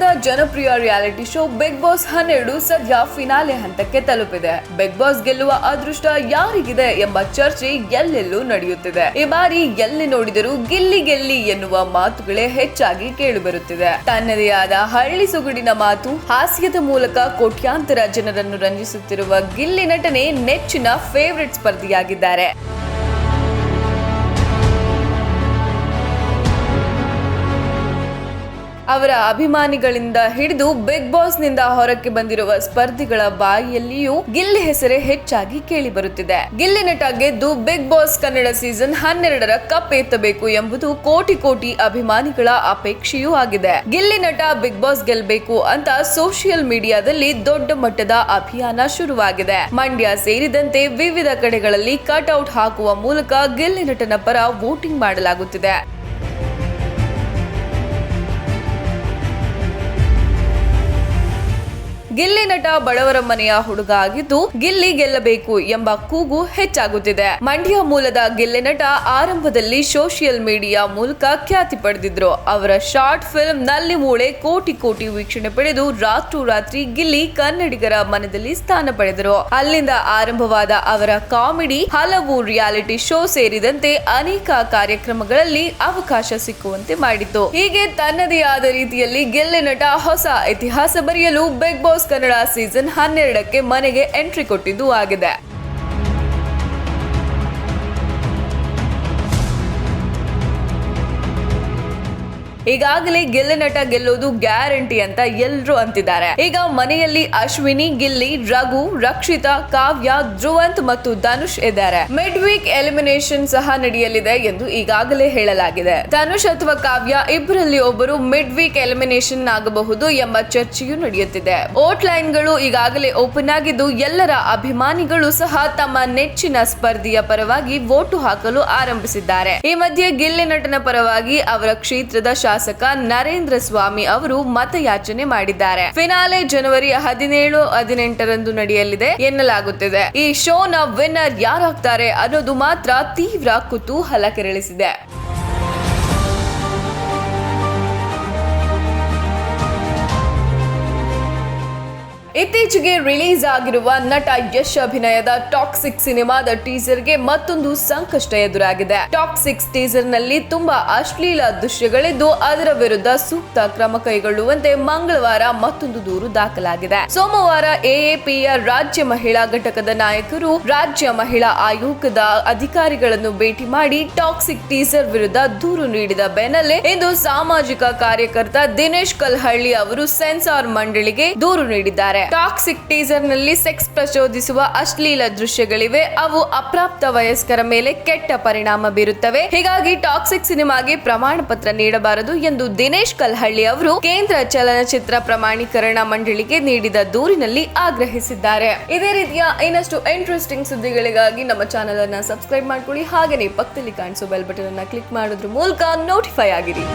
ಕನ್ನಡದ ಜನಪ್ರಿಯ reality show Bigg boss ಹನ್ನೆರಡು ಸದ್ಯ ಫಿನಾಲೆ ಹಂತಕ್ಕೆ ತಲುಪಿದೆ. ಬಿಗ್ ಬಾಸ್ ಗೆಲ್ಲುವ ಅದೃಷ್ಟ ಯಾರಿಗಿದೆ ಎಂಬ ಚರ್ಚೆ ಎಲ್ಲೆಲ್ಲೂ ನಡೆಯುತ್ತಿದೆ. ಈ ಬಾರಿ ಎಲ್ಲಿ ನೋಡಿದರೂ ಗಿಲ್ಲಿ ಗೆಲ್ಲಿ ಎನ್ನುವ ಮಾತುಗಳೇ ಹೆಚ್ಚಾಗಿ ಕೇಳಿಬರುತ್ತಿದೆ ತನ್ನದೇ ಆದ ಹಳ್ಳಿ ಸುಗುಡಿನ ಮಾತು ಹಾಸ್ಯದ ಮೂಲಕ ಕೋಟ್ಯಾಂತರ ಜನರನ್ನು ರಂಜಿಸುತ್ತಿರುವ ಗಿಲ್ಲಿ ನಟನೆ ನೆಚ್ಚಿನ ಫೇವರಿಟ್ ಸ್ಪರ್ಧಿಯಾಗಿದ್ದಾರೆ. ಅವರ ಅಭಿಮಾನಿಗಳಿಂದ ಹಿಡಿದು ಬಿಗ್ ಬಾಸ್ನಿಂದ ಹೊರಕ್ಕೆ ಬಂದಿರುವ ಸ್ಪರ್ಧಿಗಳ ಬಾಯಿಯಲ್ಲಿಯೂ ಗಿಲ್ಲಿ ಹೆಸರೇ ಹೆಚ್ಚಾಗಿ ಕೇಳಿ ಬರುತ್ತಿದೆ. ಗಿಲ್ಲಿ ನಟ ಗೆದ್ದು ಬಿಗ್ ಬಾಸ್ ಕನ್ನಡ ಸೀಸನ್ ಹನ್ನೆರಡರ ಕಪ್ ಎತ್ತಬೇಕು ಎಂಬುದು ಕೋಟಿ ಕೋಟಿ ಅಭಿಮಾನಿಗಳ ಅಪೇಕ್ಷೆಯೂ ಆಗಿದೆ. ಗಿಲ್ಲಿ ನಟ ಬಿಗ್ ಬಾಸ್ ಗೆಲ್ಲಬೇಕು ಅಂತ ಸೋಷಿಯಲ್ ಮೀಡಿಯಾದಲ್ಲಿ ದೊಡ್ಡ ಮಟ್ಟದ ಅಭಿಯಾನ ಶುರುವಾಗಿದೆ. ಮಂಡ್ಯ ಸೇರಿದಂತೆ ವಿವಿಧ ಕಡೆಗಳಲ್ಲಿ ಕಟ್ಔಟ್ ಹಾಕುವ ಮೂಲಕ ಗಿಲ್ಲಿ ನಟನ ಪರ ವೋಟಿಂಗ್ ಮಾಡಲಾಗುತ್ತಿದೆ. ಗಿಲ್ಲಿ ನಟ ಬಡವರ ಮನೆಯ ಹುಡುಗ ಆಗಿದ್ದು ಗಿಲ್ಲಿ ಗೆಲ್ಲಬೇಕು ಎಂಬ ಕೂಗು ಹೆಚ್ಚಾಗುತ್ತಿದೆ. ಮಂಡ್ಯ ಮೂಲದ ಗಿಲ್ಲಿ ನಟ ಆರಂಭದಲ್ಲಿ ಸೋಷಿಯಲ್ ಮೀಡಿಯಾ ಮೂಲಕ ಖ್ಯಾತಿ ಪಡೆದಿದ್ರು. ಅವರ ಶಾರ್ಟ್ ಫಿಲ್ಮ್ನಲ್ಲಿ ಮೂಳೆ ಕೋಟಿ ಕೋಟಿ ವೀಕ್ಷಣೆ ಪಡೆದು ರಾತ್ರೋರಾತ್ರಿ ಗಿಲ್ಲಿ ಕನ್ನಡಿಗರ ಮನದಲ್ಲಿ ಸ್ಥಾನ ಪಡೆದರು. ಅಲ್ಲಿಂದ ಆರಂಭವಾದ ಅವರ ಕಾಮಿಡಿ, ಹಲವು ರಿಯಾಲಿಟಿ ಶೋ ಸೇರಿದಂತೆ ಅನೇಕ ಕಾರ್ಯಕ್ರಮಗಳಲ್ಲಿ ಅವಕಾಶ ಸಿಕ್ಕುವಂತೆ ಮಾಡಿತು ಹೀಗೆ ತನ್ನದೇ ಆದ ರೀತಿಯಲ್ಲಿ ಗೆಲ್ಲೆ ನಟ ಹೊಸ ಇತಿಹಾಸ ಬರೆಯಲು ಬಿಗ್ ಬಾಸ್ ಕನ್ನಡ ಸೀಸನ್ ಹನ್ನೆರಡಕ್ಕೆ ಮನೆಗೆ ಎಂಟ್ರಿ ಕೊಟ್ಟಿದ್ದು ಆಗಿದೆ. ಈಗಾಗಲೇ ಗೆಲ್ಲೆ ನಟ ಗೆಲ್ಲೋದು ಗ್ಯಾರಂಟಿ ಅಂತ ಎಲ್ಲರೂ ಅಂತಿದ್ದಾರೆ. ಈಗ ಮನೆಯಲ್ಲಿ ಅಶ್ವಿನಿ, ಗಿಲ್ಲಿ, ರಘು, ರಕ್ಷಿತಾ, ಕಾವ್ಯ, ಧ್ರುವಂತ್ ಮತ್ತು ಧನುಷ್ ಇದ್ದಾರೆ. ಮಿಡ್ ವೀಕ್ ಎಲಿಮಿನೇಷನ್ ಸಹ ನಡೆಯಲಿದೆ ಎಂದು ಈಗಾಗಲೇ ಹೇಳಲಾಗಿದೆ. ಧನುಷ್ ಅಥವಾ ಕಾವ್ಯ ಇಬ್ಬರಲ್ಲಿ ಒಬ್ಬರು ಮಿಡ್ ವೀಕ್ ಎಲಿಮಿನೇಷನ್ ಆಗಬಹುದು ಎಂಬ ಚರ್ಚೆಯೂ ನಡೆಯುತ್ತಿದೆ. ಓಟ್ ಲೈನ್ಗಳು ಈಗಾಗಲೇ ಓಪನ್ ಆಗಿದ್ದು ಎಲ್ಲರ ಅಭಿಮಾನಿಗಳು ಸಹ ತಮ್ಮ ನೆಚ್ಚಿನ ಸ್ಪರ್ಧಿಯ ಪರವಾಗಿ ವೋಟು ಹಾಕಲು ಆರಂಭಿಸಿದ್ದಾರೆ. ಈ ಮಧ್ಯೆ ಗಿಲ್ಲಿ ನಟನ ಪರವಾಗಿ ಅವರ ಕ್ಷೇತ್ರದ ಶಾಸಕ ನರೇಂದ್ರ ಸ್ವಾಮಿ ಅವರು ಮತಯಾಚನೆ ಮಾಡಿದ್ದಾರೆ. ಫಿನಾಲೆ ಜನವರಿ ಹದಿನೇಳು, ಹದಿನೆಂಟರಂದು ನಡೆಯಲಿದೆ ಎನ್ನಲಾಗುತ್ತಿದೆ. ಈ ಶೋನ ವಿನ್ನರ್ ಯಾರಾಗ್ತಾರೆ ಅನ್ನೋದು ಮಾತ್ರ ತೀವ್ರ ಕುತೂಹಲ ಕೆರಳಿಸಿದೆ. ಇತ್ತೀಚೆಗೆ ರಿಲೀಸ್ ಆಗಿರುವ ನಟ ಯಶ್ ಅಭಿನಯದ ಟಾಕ್ಸಿಕ್ ಸಿನಿಮಾದ ಟೀಸರ್ಗೆ ಮತ್ತೊಂದು ಸಂಕಷ್ಟ ಎದುರಾಗಿದೆ. ಟಾಕ್ಸಿಕ್ ಟೀಸರ್ನಲ್ಲಿ ತುಂಬಾ ಅಶ್ಲೀಲ ದೃಶ್ಯಗಳಿದ್ದು, ಅದರ ವಿರುದ್ಧ ಸೂಕ್ತ ಕ್ರಮ ಕೈಗೊಳ್ಳುವಂತೆ ಮಂಗಳವಾರ ಮತ್ತೊಂದು ದೂರು ದಾಖಲಾಗಿದೆ. ಸೋಮವಾರ ಎಎಪಿಯ ರಾಜ್ಯ ಮಹಿಳಾ ಘಟಕದ ನಾಯಕರು ರಾಜ್ಯ ಮಹಿಳಾ ಆಯೋಗದ ಅಧಿಕಾರಿಗಳನ್ನು ಭೇಟಿ ಮಾಡಿ ಟಾಕ್ಸಿಕ್ ಟೀಸರ್ ವಿರುದ್ಧ ದೂರು ನೀಡಿದ ಬೆನ್ನಲ್ಲೇ ಇಂದು ಸಾಮಾಜಿಕ ಕಾರ್ಯಕರ್ತ ದಿನೇಶ್ ಕಲ್ಹಳ್ಳಿ ಅವರು ಸೆನ್ಸಾರ್ ಮಂಡಳಿಗೆ ದೂರು ನೀಡಿದ್ದಾರೆ. ಟಾಕ್ಸಿಕ್ ಟೀಸರ್ನಲ್ಲಿ ಸೆಕ್ಸ್ ಪ್ರಚೋದಿಸುವ ಅಶ್ಲೀಲ ದೃಶ್ಯಗಳಿವೆ. ಅವು ಅಪ್ರಾಪ್ತ ವಯಸ್ಕರ ಮೇಲೆ ಕೆಟ್ಟ ಪರಿಣಾಮ ಬೀರುತ್ತವೆ. ಹೀಗಾಗಿ ಟಾಕ್ಸಿಕ್ ಸಿನಿಮಾಗೆ ಪ್ರಮಾಣ ಪತ್ರ ನೀಡಬಾರದು ಎಂದು ದಿನೇಶ್ ಕಲ್ಹಳ್ಳಿ ಅವರು ಕೇಂದ್ರ ಚಲನಚಿತ್ರ ಪ್ರಮಾಣೀಕರಣ ಮಂಡಳಿಗೆ ನೀಡಿದ ದೂರಿನಲ್ಲಿ ಆಗ್ರಹಿಸಿದ್ದಾರೆ. ಇದೇ ರೀತಿಯ ಇನ್ನಷ್ಟು ಇಂಟ್ರೆಸ್ಟಿಂಗ್ ಸುದ್ದಿಗಳಿಗಾಗಿ ನಮ್ಮ ಚಾನೆಲ್ ಅನ್ನ ಸಬ್ಸ್ಕ್ರೈಬ್ ಮಾಡ್ಕೊಳ್ಳಿ. ಹಾಗೆಯೇ ಪಕ್ಕದಲ್ಲಿ ಕಾಣಿಸೋ ಬೆಲ್ ಬಟನ್ ಅನ್ನ ಕ್ಲಿಕ್ ಮಾಡೋದ್ರ ಮೂಲಕ ನೋಟಿಫೈ ಆಗಿರಿ.